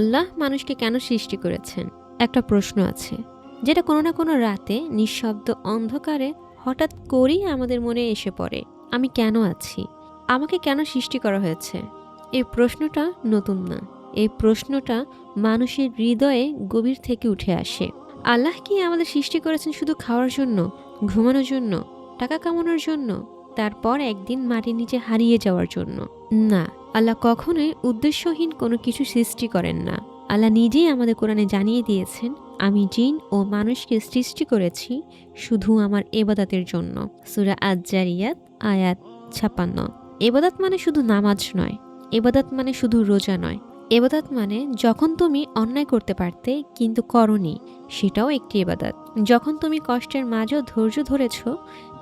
আল্লাহ মানুষকে কেন সৃষ্টি করেছেন? একটা প্রশ্ন আছে। যেটা কোনো না কোনো রাতে, নিঃশব্দ অন্ধকারে হঠাৎ করেই আমাদের মনে এসে পড়ে, আমি কেন আছি? আমাকে কেন সৃষ্টি করা হয়েছে? এই প্রশ্নটা নতুন না। এই প্রশ্নটা মানুষের হৃদয়ে গভীর থেকে উঠে আসে। আল্লাহ কি আমাদের সৃষ্টি করেছেন শুধু খাওয়ার জন্য, ঘুমানোর জন্য, টাকা কামানোর জন্য, তারপর একদিন মাটির নিচে হারিয়ে যাওয়ার জন্য? না। আল্লাহ কখনোই উদ্দেশ্যহীন কোনো কিছু সৃষ্টি করেন না। আল্লাহ নিজেই আমাদের কোরআনে জানিয়ে দিয়েছেন, আমি জিন ও মানুষকে সৃষ্টি করেছি শুধু আমার এবাদাতের জন্য। সুরা আজ্জারিয়াত, আয়াত ছাপান্ন এবাদাত মানে শুধু নামাজ নয়, এবাদাত মানে শুধু রোজা নয়। এবাদাত মানে যখন তুমি অন্যায় করতে পারতে কিন্তু করনি, সেটাও একটি এবাদাত। যখন তুমি কষ্টের মাঝেও ধৈর্য ধরেছ,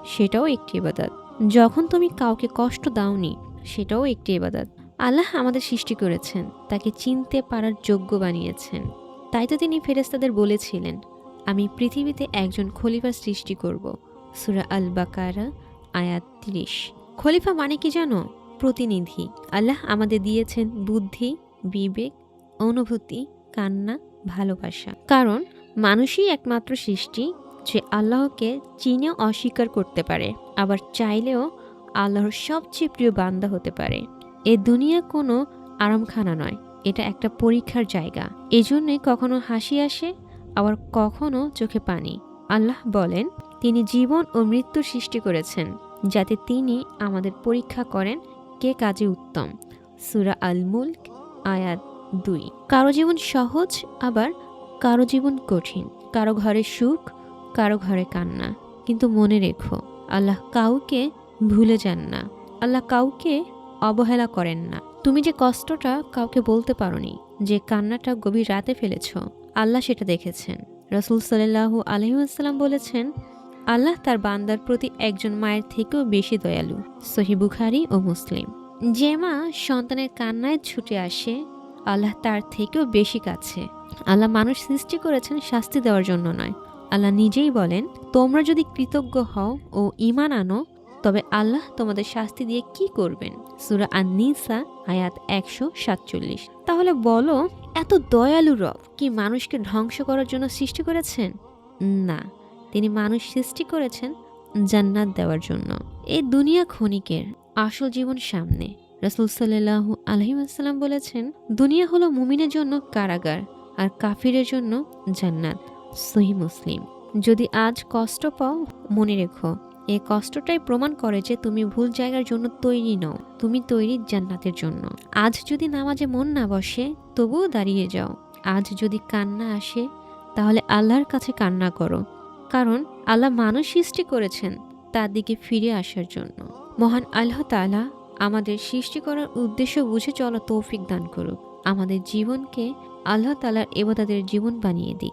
সেটাও একটি এবাদাত। যখন তুমি কাউকে কষ্ট দাওনি, সেটাও একটি এবাদাত। আল্লাহ আমাদের সৃষ্টি করেছেন, তাকে চিনতে পারার যোগ্য বানিয়েছেন। তাই তো তিনি ফেরেস্তাদের বলেছিলেন, আমি পৃথিবীতে একজন খলিফা সৃষ্টি করব। সুরা আল বাকারা আয়াত তিরিশ। খলিফা মানে কি জানো? প্রতিনিধি। আল্লাহ আমাদের দিয়েছেন বুদ্ধি, বিবেক, অনুভূতি, কান্না, ভালোবাসা। কারণ মানুষই একমাত্র সৃষ্টি, যে আল্লাহকে চিনেও অস্বীকার করতে পারে, আবার চাইলেও আল্লাহর সবচেয়ে প্রিয় বান্দা হতে পারে। এ দুনিয়া কোনো আরামখানা নয়, এটা একটা পরীক্ষার জায়গা। এজন্যই কখনো হাসি আসে, আবার কখনো চোখে পানি। আল্লাহ বলেন, তিনি জীবন ও মৃত্যু সৃষ্টি করেছেন, যাতে তিনি আমাদের পরীক্ষা করেন কে কাজে উত্তম। সুরা আল মুল্ক আয়াত দুই। কারও জীবন সহজ, আবার কারও জীবন কঠিন। কারও ঘরে সুখ, কারও ঘরে কান্না। কিন্তু মনে রেখো, আল্লাহ কাউকে ভুলে যান না। আল্লাহ কাউকে অবহেলা করেন না। তুমি যে কষ্টটা কাউকে বলতে পারোনি, যে কান্নাটা গভীর রাতে ফেলেছ, আল্লাহ সেটা দেখেছেন। রসুল সাল্লাহ আলহিউসাল্লাম বলেছেন, আল্লাহ তার বান্দার প্রতি একজন মায়ের থেকেও বেশি দয়ালু। সহি বুখারি ও মুসলিম। যে মা সন্তানের কান্নায় ছুটে আসে, আল্লাহ তার থেকেও বেশি কাছে। আল্লাহ মানুষ সৃষ্টি করেছেন শাস্তি দেওয়ার জন্য নয়। আল্লাহ নিজেই বলেন, তোমরা যদি কৃতজ্ঞ হও ও ইমান আনো তবে আল্লাহ তোমাদের শাস্তি দিয়ে কি করবেন? সুরা আননিসা, আয়াত একশো সাতচল্লিশ। তাহলে বলো, এত দয়ালু রব কি মানুষকে ধ্বংস করার জন্য সৃষ্টি করেছেন? না, তিনি মানুষ সৃষ্টি করেছেন জান্নাত দেওয়ার জন্য। এই দুনিয়া ক্ষণিকের আসল জীবন সামনে। রসুল সাল্লাহ আলহিমাসাল্লাম বলেছেন, দুনিয়া হলো মুমিনের জন্য কারাগার আর কাফিরের জন্য জান্নাত। সহি মুসলিম। যদি আজ কষ্ট পাও, মনে রেখো এই কষ্টটাই প্রমাণ করে যে তুমি ভুল জায়গার জন্য তৈরি নও, তুমি তৈরি জান্নাতের জন্য। আজ যদি নামাজে মন না বসে, তবুও দাঁড়িয়ে যাও। আজ যদি কান্না আসে, তাহলে আল্লাহর কাছে কান্না করো। কারণ আল্লাহ মানুষ সৃষ্টি করেছেন তার দিকে ফিরে আসার জন্য। মহান আল্লাহ তালা আমাদের সৃষ্টি করার উদ্দেশ্য বুঝে চলা তৌফিক দান করুক। আমাদের জীবনকে আল্লাহ তালার এবাদাদের জীবন বানিয়ে দিক।